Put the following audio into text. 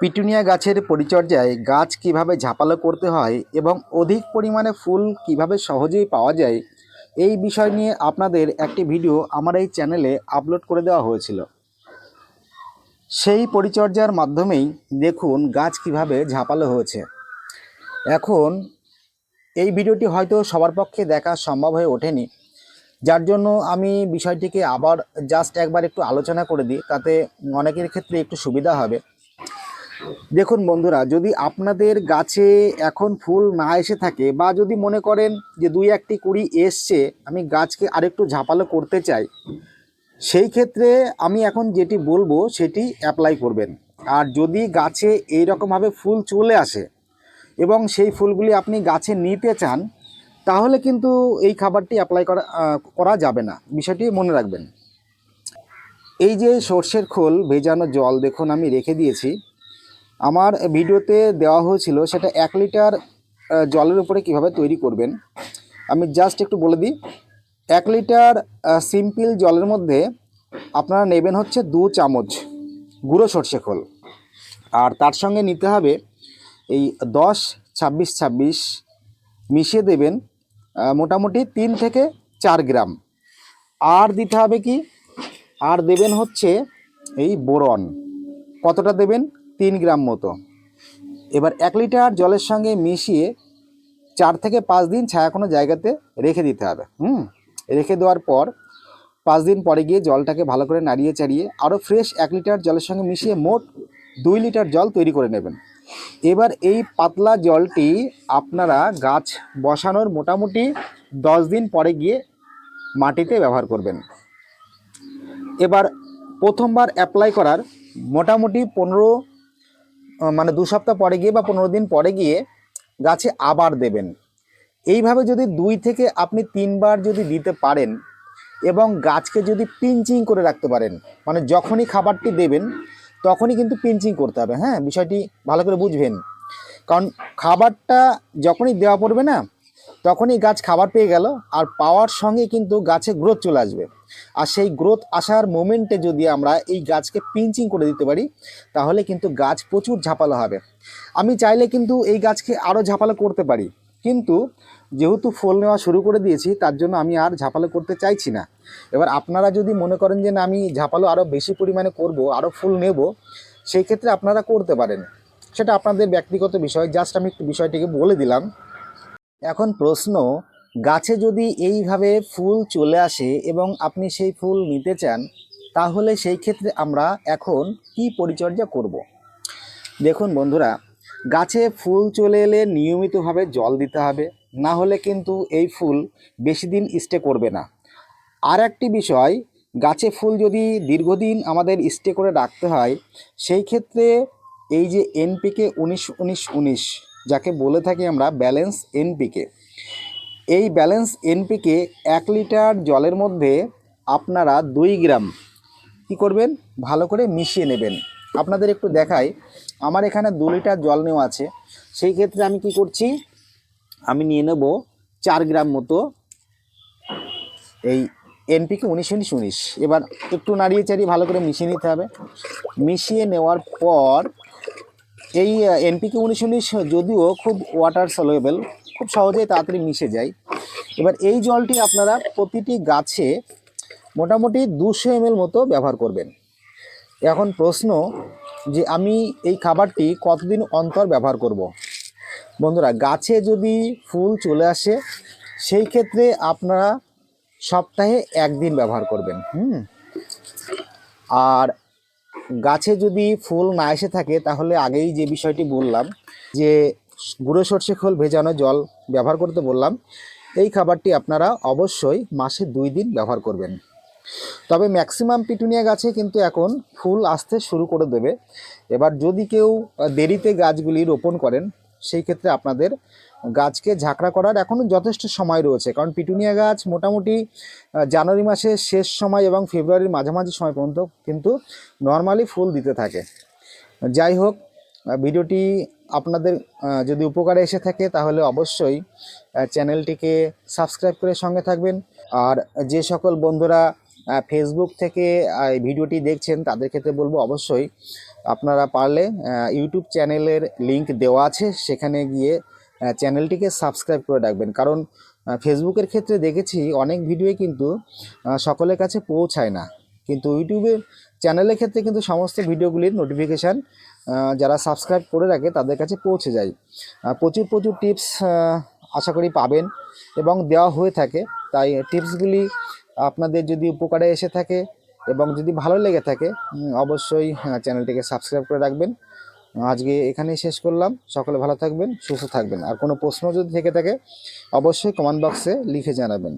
Petunia গাছের পরিচর্যায় গাছ কীভাবে ঝাঁপালো করতে হয় এবং অধিক পরিমাণে ফুল কীভাবে সহজেই পাওয়া যায়, এই বিষয় নিয়ে আপনাদের একটি ভিডিও আমার এই চ্যানেলে আপলোড করে দেওয়া হয়েছিল। সেই পরিচর্যার মাধ্যমেই দেখুন গাছ কীভাবে ঝাঁপালো হয়েছে। এখন, এই ভিডিওটি হয়তো সবার পক্ষে দেখা সম্ভব হয়ে ওঠেনি, যার জন্য আমি বিষয়টিকে আবার জাস্ট একবার একটু আলোচনা করে দিই, তাতে অনেকের ক্ষেত্রে একটু সুবিধা হবে। দেখুন বন্ধুরা, যদি আপনাদের গাছে এখন ফুল না এসে থাকে বা যদি মনে করেন যে দুই একটি কুড়ি এসছে, আমি গাছকে আরেকটু ঝাপালো করতে চাই, সেই ক্ষেত্রে আমি এখন যেটি বলব সেটি অ্যাপ্লাই করবেন। আর যদি গাছে এই রকমভাবে ফুল চলে আসে এবং সেই ফুলগুলি আপনি গাছে নিতে চান, তাহলে কিন্তু এই খাবারটি অ্যাপ্লাই করা করা যাবে না। বিষয়টি মনে রাখবেন। এই যে সর্ষের খোল ভেজানো জল দেখুন আমি রেখে দিয়েছি। আমার ভিডিওতে দেওয়া হয়েছিল সেটা এক লিটার জলের উপরে কীভাবে তৈরি করবেন। আমি জাস্ট একটু বলে দিই, এক লিটার সিম্পল জলের মধ্যে আপনারা নেবেন হচ্ছে দু চামচ গুঁড়ো সর্ষে খোল। আর তার সঙ্গে নিতে হবে এই দশ, ছাব্বিশ ছাব্বিশ মিশিয়ে দেবেন মোটামুটি তিন থেকে চার গ্রাম। আর দিতে হবে কি, আর দেবেন হচ্ছে এই বোরন। কতটা দেবেন? তিন গ্রাম মতো। এবার এক লিটার জলের সঙ্গে মিশিয়ে চার থেকে পাঁচ দিন ছায়া কোনো জায়গাতে রেখে দিতে হবে, হুম? রেখে দেওয়ার পর পাঁচ দিন পরে গিয়ে জলটাকে ভালো করে নাড়িয়ে চাড়িয়ে আরও ফ্রেশ এক লিটার জলের সঙ্গে মিশিয়ে মোট দুই লিটার জল তৈরি করে নেবেন। এবার এই পাতলা জলটি আপনারা গাছ বসানোর মোটামুটি দশ দিন পরে গিয়ে মাটিতে ব্যবহার করবেন। এবার প্রথমবার অ্যাপ্লাই করার মোটামুটি পনেরো মানে দু সপ্তাহ পরে গিয়ে বা পনেরো দিন পরে গিয়ে গাছে আবার দেবেন। এইভাবে যদি দুই থেকে আপনি তিনবার যদি দিতে পারেন এবং গাছকে যদি পিঞ্চিং করে রাখতে পারেন মানে যখনই খাবারটি দেবেন তখনই কিন্তু পিঞ্চিং করতে হবে হ্যাঁ? বিষয়টি ভালো করে বুঝবেন। কারণ খাবারটা যখনই দেওয়া পড়বে না, তখনই গাছ খাবার পেয়ে গেল আর পাওয়ার সঙ্গে কিন্তু গাছে গ্রোথ চলে আসবে। আর সেই গ্রোথ আসার মোমেন্টে যদি আমরা এই গাছকে পিঞ্চিং করে দিতে পারি, তাহলে কিন্তু গাছ প্রচুর ঝাপালো হবে। আমি চাইলে কিন্তু এই গাছকে আরও ঝাপালো করতে পারি। কিন্তু যেহেতু ফল নেওয়া শুরু করে দিয়েছি, তার জন্য আমি আর ঝাপালো করতে চাইছি না। এবার আপনারা যদি মনে করেন যে, না, আমি ঝাপালো আরও বেশি পরিমাণে করব আরও ফুল নেব, সেই ক্ষেত্রে আপনারা করতে পারেন। সেটা আপনাদের ব্যক্তিগত বিষয়, জাস্ট আমি একটু বিষয়টিকে বলে দিলাম। এখন প্রশ্ন গাছে যদি এইভাবে ফুল চলে আসে এবং আপনি সেই ফুল নিতে চান, তাহলে সেই ক্ষেত্রে আমরা এখন কি পরিচর্যা করব। দেখুন বন্ধুরা, গাছে ফুল চলে এলে নিয়মিতভাবে জল দিতে হবে, না হলে কিন্তু এই ফুল বেশি দিন স্টে করবে না আর একটি বিষয়, গাছে ফুল যদি দীর্ঘদিন আমাদের স্টে করে রাখতে হয়, সেই ক্ষেত্রে এই যে এনপিকে উনিশ উনিশ উনিশ, যাকে বলে থাকি আমরা ব্যালেন্স এনপিকে এই ব্যালেন্স এনপিকে এক লিটার জলের মধ্যে আপনারা দুই গ্রাম কি করবেন? ভালো করে মিশিয়ে নেবেন। আপনাদের একটু দেখাই। আমার এখানে দু লিটার জল নেওয়া আছে। সেই ক্ষেত্রে আমি কি করছি? আমি নিয়ে নেব চার গ্রাম মতো এই এনপিকে উনিশ উনিশ উনিশ। এবার একটু নাড়িয়ে চাড়িয়ে ভালো করে মিশিয়ে নিতে হবে। মিশিয়ে নেওয়ার পর এই এনপিকে উনিশ উনিশ যদিও খুব ওয়াটার সলুয়েবল খুব সহজেই তাড়াতাড়ি মিশে যায়। এবার এই জলটি আপনারা প্রতিটি গাছে মোটামুটি দুশো এম মতো ব্যবহার করবেন। এখন প্রশ্ন যে আমি এই খাবারটি কতদিন অন্তর ব্যবহার করব। বন্ধুরা, গাছে যদি ফুল চলে আসে, সেই ক্ষেত্রে আপনারা সপ্তাহে একদিন ব্যবহার করবেন, হুম? আর গাছে যদি ফুল না এসে থাকে, তাহলে আগেই যে বিষয়টি বললাম যে গুঁড়ো সর্ষে খোল ভেজানো জল ব্যবহার করতে বললাম। এই খাবারটি আপনারা অবশ্যই মাসে দুই দিন ব্যবহার করবেন। তবে ম্যাক্সিমাম পিটুনিয়া গাছে কিন্তু এখন ফুল আসতে শুরু করে দেবে। এবার যদি কেউ দেরিতে গাছগুলি রোপণ করেন, সেই ক্ষেত্রে আপনাদের গাছকে ঝাঁকড়া করার এখনও যথেষ্ট সময় রয়েছে। কারণ পিটুনিয়া গাছ মোটামুটি জানুয়ারি মাসের শেষ সময় এবং ফেব্রুয়ারির মাঝামাঝি সময় পর্যন্ত কিন্তু নর্মালি ফুল দিতে থাকে। যাই হোক ভিডিওটি আপনাদের যদি উপকারে এসে থাকে, তাহলে অবশ্যই চ্যানেলটিকে সাবস্ক্রাইব করে সঙ্গে থাকবেন। আর যে সকল বন্ধুরা ফেসবুক থেকে এই ভিডিওটি দেখছেন, তাদের ক্ষেত্রে বলব অবশ্যই, আপনারা পারলে ইউটিউব চ্যানেলের লিংক দেওয়া আছে, সেখানে গিয়ে চ্যানেলটিকে সাবস্ক্রাইব করে রাখবেন। কারণ ফেসবুকের ক্ষেত্রে দেখেছি, অনেক ভিডিওই কিন্তু সকলের কাছে পৌঁছায় না। কিন্তু ইউটিউবের চ্যানেলের ক্ষেত্রে কিন্তু সমস্ত ভিডিওগুলির নোটিফিকেশান যারা সাবস্ক্রাইব করে রাখে তাদের কাছে পৌঁছে যায়। প্রচুর প্রচুর টিপস আশা করি পাবেন এবং দেওয়া হয়ে থাকে। তাই টিপসগুলি আপনাদের যদি উপকারে এসে থাকে এবং যদি ভালো লেগে থাকে অবশ্যই আহ, চ্যানেলটিকে সাবস্ক্রাইব করে রাখবেন। আজকে এখানেই শেষ করলাম। সকলে ভালো থাকবেন সুস্থ থাকবেন। আর কোনো প্রশ্ন যদি থেকে থাকে অবশ্যই কমেন্ট বক্সে লিখে জানাবেন।